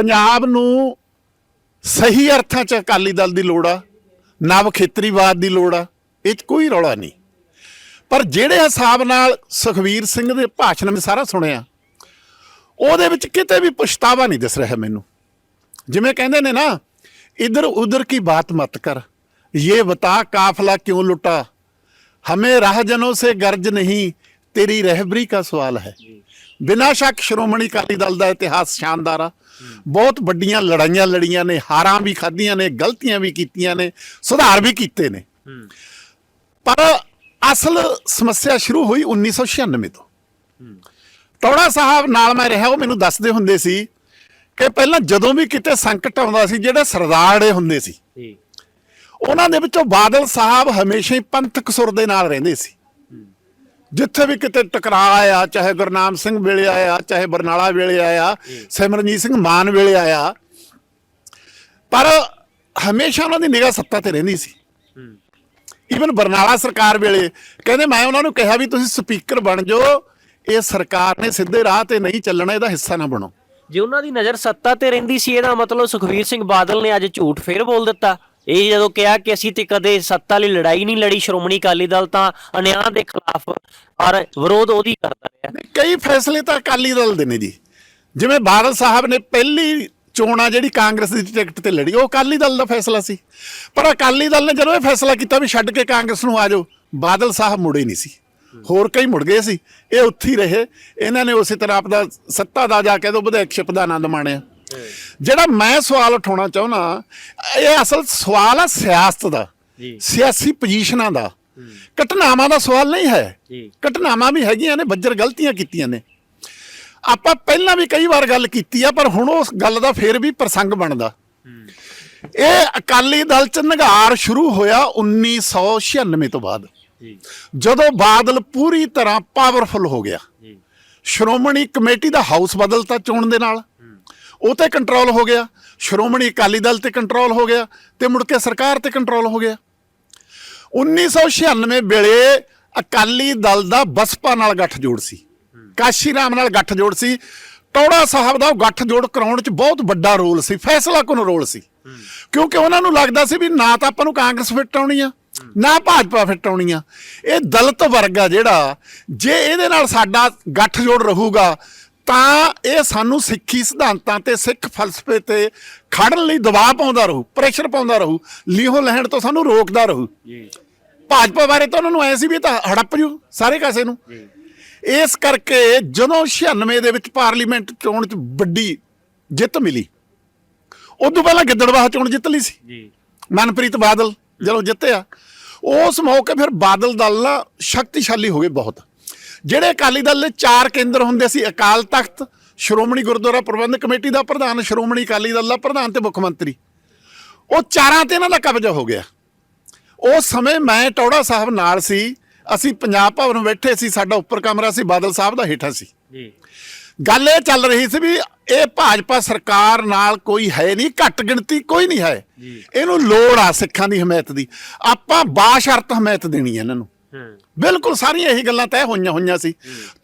ਪੰਜਾਬ ਨੂੰ ਸਹੀ ਅਰਥਾਂ 'ਚ ਅਕਾਲੀ ਦਲ ਦੀ ਲੋੜ ਆ, ਨਵ ਖੇਤਰੀਵਾਦ ਦੀ ਲੋੜ ਆ, ਇਹ 'ਚ ਕੋਈ ਰੌਲਾ ਨਹੀਂ। ਪਰ ਜਿਹੜੇ ਹਿਸਾਬ ਨਾਲ ਸੁਖਵੀਰ ਸਿੰਘ ਦੇ ਭਾਸ਼ਣ ਮੈਂ ਸਾਰਾ ਸੁਣਿਆ, ਉਹਦੇ ਵਿੱਚ ਕਿਤੇ ਵੀ ਪਛਤਾਵਾ ਨਹੀਂ ਦਿਸ ਰਿਹਾ ਮੈਨੂੰ। ਜਿਵੇਂ ਕਹਿੰਦੇ ਨੇ ਨਾ, ਇਧਰ ਉਧਰ ਕੀ ਬਾਤ ਮਤ ਕਰ ਇਹ ਬਤਾ ਕਾਫਲਾ ਕਿਉਂ ਲੁੱਟਾ? ਹਮੇ ਰਾਹ ਜਨੋ ਸੇ ਗਰਜ ਨਹੀਂ ਤੇਰੀ ਰਹਿਬਰੀ ਦਾ ਸਵਾਲ ਹੈ। ਬਿਨਾਂ ਸ਼ੱਕ ਸ਼੍ਰੋਮਣੀ ਅਕਾਲੀ ਦਲ ਦਾ ਇਤਿਹਾਸ ਸ਼ਾਨਦਾਰ ਆ। ਬਹੁਤ ਵੱਡੀਆਂ ਲੜਾਈਆਂ ਲੜੀਆਂ ਨੇ ਹਾਰਾਂ ਵੀ ਖਾਧੀਆਂ ਨੇ ਗਲਤੀਆਂ ਵੀ ਕੀਤੀਆਂ ਨੇ ਸੁਧਾਰ ਵੀ ਕੀਤੇ ਨੇ। ਪਰ ਅਸਲ ਸਮੱਸਿਆ ਸ਼ੁਰੂ ਹੋਈ 1996 ਤੋਂ। ਟੌੜਾ ਸਾਹਿਬ ਨਾਲ ਮੈਂ ਰਿਹਾ ਉਹ ਮੈਨੂੰ ਦੱਸਦੇ ਹੁੰਦੇ ਸੀ ਕਿ ਪਹਿਲਾਂ ਜਦੋਂ ਵੀ ਕਿਤੇ ਸੰਕਟ ਆਉਂਦਾ ਸੀ ਜਿਹੜੇ ਸਰਦਾਰੜੇ ਹੁੰਦੇ ਸੀ ਉਹਨਾਂ ਦੇ ਵਿੱਚੋਂ ਬਾਦਲ ਸਾਹਿਬ ਹਮੇਸ਼ਾ ਹੀ ਪੰਥਕ ਸੁਰ ਦੇ ਨਾਲ ਰਹਿੰਦੇ ਸੀ। ਜਿੱਥੇ ਵੀ ਕਿਤੇ ਟਕਰਾਅ ਆਇਆ ਚਾਹੇ ਗੁਰਨਾਮ ਸਿੰਘ ਵੇਲੇ ਆਇਆ ਚਾਹੇ ਬਰਨਾਲਾ ਵੇਲੇ ਆਇਆ ਸਿਮਰਨਜੀਤ ਸਿੰਘ ਮਾਨ ਵੇਲੇ ਆਇਆ ਪਰ ਹਮੇਸ਼ਾ ਉਹਨਾਂ ਦੀ ਨਿਗਾਹ ਸੱਤਾ ਤੇ ਰਹਿੰਦੀ ਸੀ। ਈਵਨ ਬਰਨਾਲਾ ਸਰਕਾਰ ਵੇਲੇ ਕਹਿੰਦੇ ਮੈਂ ਉਹਨਾਂ ਨੂੰ ਕਿਹਾ ਵੀ ਤੁਸੀਂ ਸਪੀਕਰ ਬਣ ਜਾਓ ਇਹ ਸਰਕਾਰ ਨੇ ਸਿੱਧੇ ਰਾਹ ਤੇ ਨਹੀਂ ਚੱਲਣਾ ਇਹਦਾ ਹਿੱਸਾ ਨਾ ਬਣੋ। ਜੇ ਉਹਨਾਂ ਦੀ ਨਜ਼ਰ ਸੱਤਾ ਤੇ ਰਹਿੰਦੀ ਸੀ ਇਹਦਾ ਮਤਲਬ ਸੁਖਵੀਰ ਸਿੰਘ ਬਾਦਲ ਨੇ ਅੱਜ ਝੂਠ ਫੇਰ ਬੋਲ ਦਿੱਤਾ। ਇਹ ਜਦੋਂ ਕਿਹਾ ਕਿ ਅਸੀਂ ਤੇ ਕਦੇ ਸੱਤਾ ਲਈ ਲੜਾਈ ਨਹੀਂ ਲੜੀ ਸ਼੍ਰੋਮਣੀ ਅਕਾਲੀ ਦਲ ਤਾਂ ਅਨਿਆਂ ਦੇ ਖਿਲਾਫ ਪਰ ਵਿਰੋਧ ਉਹਦੀ ਕਰਦਾ ਰਿਹਾ। ਕਈ ਫੈਸਲੇ ਤਾਂ ਅਕਾਲੀ ਦਲ ਦੇ ਨੇ ਜੀ। ਜਿਵੇਂ ਬਾਦਲ ਸਾਹਿਬ ਨੇ ਪਹਿਲੀ ਚੋਣ ਆ ਜਿਹੜੀ ਕਾਂਗਰਸ ਦੀ ਟਿਕਟ ਤੇ ਲੜੀ, ਉਹ ਅਕਾਲੀ ਦਲ ਦਾ ਫੈਸਲਾ ਸੀ। ਪਰ ਅਕਾਲੀ ਦਲ ਨੇ ਜਦੋਂ ਇਹ ਫੈਸਲਾ ਕੀਤਾ ਵੀ ਛੱਡ ਕੇ ਕਾਂਗਰਸ ਨੂੰ ਆ ਜਾਓ, ਬਾਦਲ ਸਾਹਿਬ ਮੁੜੇ ਨਹੀਂ ਸੀ। ਹੋਰ ਕਈ ਮੁੜ ਗਏ ਸੀ। ਇਹ ਉੱਥੇ ਹੀ ਰਹੇ। ਇਹਨਾਂ ਨੇ ਉਸੇ ਤਰ੍ਹਾਂ ਆਪਦਾ ਸੱਤਾ ਦਾ ਜਾ ਕੇ ਤੋਂ ਵਿਧਾਇਕਸ਼ਿਪ ਦਾ ਆਨੰਦ ਮਾਣਿਆ। ਜਿਹੜਾ ਮੈਂ ਸਵਾਲ ਉਠਾਉਣਾ ਚਾਹੁੰਦਾ ਇਹ ਅਸਲ ਸਵਾਲ ਆ ਸਿਆਸਤ ਦਾ ਜੀ। ਸਿਆਸੀ ਪੋਜੀਸ਼ਨਾਂ ਦਾ। ਘਟਨਾਵਾਂ ਦਾ ਸਵਾਲ ਨਹੀਂ ਹੈ। ਜੀ। ਘਟਨਾਵਾਂ ਵੀ ਹੈਗੀਆਂ ਨੇ ਬੱਜਰ ਗਲਤੀਆਂ ਕੀਤੀਆਂ ਨੇ। ਆਪਾਂ ਪਹਿਲਾਂ ਵੀ ਕਈ ਵਾਰ ਗੱਲ ਕੀਤੀ ਆ ਪਰ ਹੁਣ ਉਸ ਗੱਲ ਦਾ ਫੇਰ ਵੀ ਪ੍ਰਸੰਗ ਬਣਦਾ। ਇਹ ਅਕਾਲੀ ਦਲ ਚ ਨਿਗਾਰ ਸ਼ੁਰੂ ਹੋਇਆ 1996 ਤੋਂ ਬਾਅਦ। ਜਦੋਂ ਬਾਦਲ ਪੂਰੀ ਤਰ੍ਹਾਂ ਪਾਵਰਫੁਲ ਹੋ ਗਿਆ। ਸ਼੍ਰੋਮਣੀ ਕਮੇਟੀ ਦਾ ਹਾਊਸ ਬਦਲਤਾ ਚੋਣ ਦੇ ਨਾਲ। ਉਹ ਤੇ ਕੰਟਰੋਲ ਹੋ ਗਿਆ। ਸ਼੍ਰੋਮਣੀ ਅਕਾਲੀ ਦਲ ਤੇ ਕੰਟਰੋਲ ਹੋ ਗਿਆ ਤੇ ਮੁੜ ਕੇ ਸਰਕਾਰ ਤੇ ਕੰਟਰੋਲ ਹੋ ਗਿਆ। 1996 ਵੇਲੇ ਅਕਾਲੀ ਦਲ ਦਾ ਬਸਪਾ ਨਾਲ ਗੱਠਜੋੜ ਸੀ। ਕਾਸ਼ੀ ਰਾਮ ਨਾਲ ਗੱਠਜੋੜ ਸੀ। ਟੌੜਾ ਸਾਹਿਬ ਦਾ ਉਹ ਗੱਠਜੋੜ ਕਰਾਉਣ 'ਚ ਬਹੁਤ ਵੱਡਾ ਰੋਲ ਸੀ, ਫੈਸਲਾ ਕੁਨ ਰੋਲ ਸੀ? ਕਿਉਂਕਿ ਉਹਨਾਂ ਨੂੰ ਲੱਗਦਾ ਸੀ ਵੀ ਨਾ ਤਾਂ ਆਪਾਂ ਨੂੰ ਕਾਂਗਰਸ ਫਿੱਟ ਆਉਣੀ ਆ, ਨਾ ਭਾਜਪਾ ਫਿੱਟ ਆਉਣੀ ਆ। ਇਹ ਦਲਿਤ ਵਰਗ ਆ ਜਿਹੜਾ, ਜੇ ਇਹਦੇ ਨਾਲ ਸਾਡਾ ਗੱਠਜੋੜ ਰਹੂਗਾ ਤਾਂ ਇਹ ਸਾਨੂੰ ਸਿੱਖੀ ਸਿਧਾਂਤਾਂ ਤੇ ਸਿੱਖ ਫਲਸਫੇ ਤੇ ਖੜਨ ਲਈ ਦਬਾਅ ਪਾਉਂਦਾ ਰਹੂ ਪ੍ਰੈਸ਼ਰ ਪਾਉਂਦਾ ਰਹੂ ਲੀਹੋ ਲੈਣ ਤੋਂ ਸਾਨੂੰ ਰੋਕਦਾ ਰਹੂ। ਜੀ। ਭਾਜਪਾ ਬਾਰੇ ਤਾਂ ਉਹਨਾਂ ਨੂੰ ਐ ਸੀ ਵੀ ਇਹ ਤਾਂ ਹੜੱਪ ਜੂ ਸਾਰੇ ਕਾਸੇ ਨੂੰ। ਇਸ ਕਰਕੇ ਜਦੋਂ 96 ਦੇ ਵਿੱਚ ਪਾਰਲੀਮੈਂਟ ਚੋਣ 'ਚ ਵੱਡੀ ਜਿੱਤ ਮਿਲੀ ਉਦੋਂ ਪਹਿਲਾਂ ਗਿੱਦੜਵਾਹ ਚੋਣ ਜਿੱਤ ਲਈ ਸੀ। ਜੀ। ਮਨਪ੍ਰੀਤ ਬਾਦਲ ਜਦੋਂ ਜਿੱਤਿਆ ਉਸ ਮੌਕੇ ਫਿਰ ਬਾਦਲ ਦਲ ਨਾ ਸ਼ਕਤੀਸ਼ਾਲੀ ਹੋ ਗਏ ਬਹੁਤ। ਜਿਹੜੇ ਅਕਾਲੀ ਦਲ ਦੇ ਚਾਰ ਕੇਂਦਰ ਹੁੰਦੇ ਸੀ ਅਕਾਲ ਤਖਤ ਸ਼੍ਰੋਮਣੀ ਗੁਰਦੁਆਰਾ ਪ੍ਰਬੰਧਕ ਕਮੇਟੀ ਦਾ ਪ੍ਰਧਾਨ ਸ਼੍ਰੋਮਣੀ ਅਕਾਲੀ ਦਲ ਦਾ ਪ੍ਰਧਾਨ ਤੇ ਮੁੱਖ ਮੰਤਰੀ। ਉਹ ਚਾਰਾਂ ਤੇ ਇਹਨਾਂ ਦਾ ਕਬਜ਼ਾ ਹੋ ਗਿਆ। ਉਸ ਸਮੇਂ ਮੈਂ ਟੌੜਾ ਸਾਹਿਬ ਨਾਲ ਸੀ ਅਸੀਂ ਪੰਜਾਬ ਭਵਨ ਬੈਠੇ ਸੀ ਸਾਡਾ ਉੱਪਰ ਕਮਰਾ ਸੀ ਬਾਦਲ ਸਾਹਿਬ ਦਾ ਹੇਠਾਂ ਸੀ। ਜੀ। ਗੱਲ ਇਹ ਚੱਲ ਰਹੀ ਸੀ ਵੀ ਇਹ ਭਾਜਪਾ ਸਰਕਾਰ ਨਾਲ ਕੋਈ ਹੈ ਨਹੀਂ ਘੱਟ ਗਿਣਤੀ ਕੋਈ ਨਹੀਂ ਹੈ। ਇਹਨੂੰ ਲੋੜ ਆ ਸਿੱਖਾਂ ਦੀ ਹਮਾਇਤ ਦੀ। ਆਪਾਂ ਬਾਸ਼ਰਤ ਹਮਾਇਤ ਦੇਣੀ ਹੈ ਇਹਨਾਂ ਨੂੰ। ਬਿਲਕੁਲ ਸਾਰੀਆਂ ਇਹੀ ਗੱਲਾਂ ਤੈਅ ਹੋਈਆਂ ਹੋਈਆਂ ਸੀ।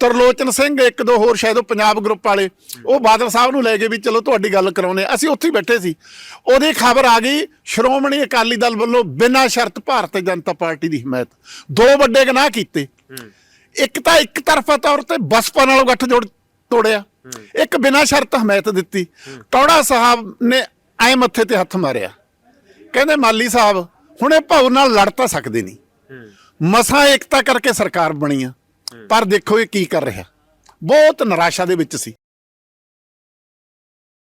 ਤਰਲੋਚਨ ਸਿੰਘ ਇੱਕ ਦੋ ਹੋਰ ਸ਼ਾਇਦ ਉਹ ਪੰਜਾਬ ਗਰੁੱਪ ਵਾਲੇ, ਉਹ ਬਾਦਲ ਸਾਹਿਬ ਨੂੰ ਲੈ ਕੇ ਵੀ ਚਲੋ ਤੁਹਾਡੀ ਗੱਲ ਕਰਾਉਨੇ ਅਸੀਂ ਉੱਥੇ ਬੈਠੇ ਸੀ। ਉਹਦੀ ਖਬਰ ਆ ਗਈ, ਸ਼੍ਰੋਮਣੀ ਅਕਾਲੀ ਦਲ ਵੱਲੋਂ ਬਿਨਾਂ ਸ਼ਰਤ ਭਾਰਤੀ ਜਨਤਾ ਪਾਰਟੀ ਦੀ ਹਮਾਇਤ। ਦੋ ਵੱਡੇ ਗੁਨਾਹ ਕੀਤੇ। ਇੱਕ ਤਾਂ ਇੱਕ ਤਰਫਾ ਤੌਰ ਤੇ ਬਸਪਾ ਨਾਲੋਂ ਗੱਠ ਜੋੜ ਤੋੜਿਆ। ਇੱਕ ਬਿਨਾਂ ਸ਼ਰਤ ਹਮਾਇਤ ਦਿੱਤੀ। ਟੌੜਾ ਸਾਹਿਬ ਨੇ ਐ ਮੱਥੇ ਤੇ ਹੱਥ ਮਾਰਿਆ। ਕਹਿੰਦੇ ਮਾਲੀ ਸਾਹਿਬ, ਹੁਣ ਇਹ ਭਾਉ ਨਾਲ ਲੜ ਤਾਂ ਸਕਦੇ ਨਹੀਂ। ਮਸਾਂ ਏਕਤਾ ਕਰਕੇ ਸਰਕਾਰ ਬਣੀ ਆ। ਪਰ ਦੇਖੋ ਇਹ ਕੀ ਕਰ ਰਿਹਾ। ਬਹੁਤ ਨਿਰਾਸ਼ਾ ਦੇ ਵਿੱਚ ਸੀ।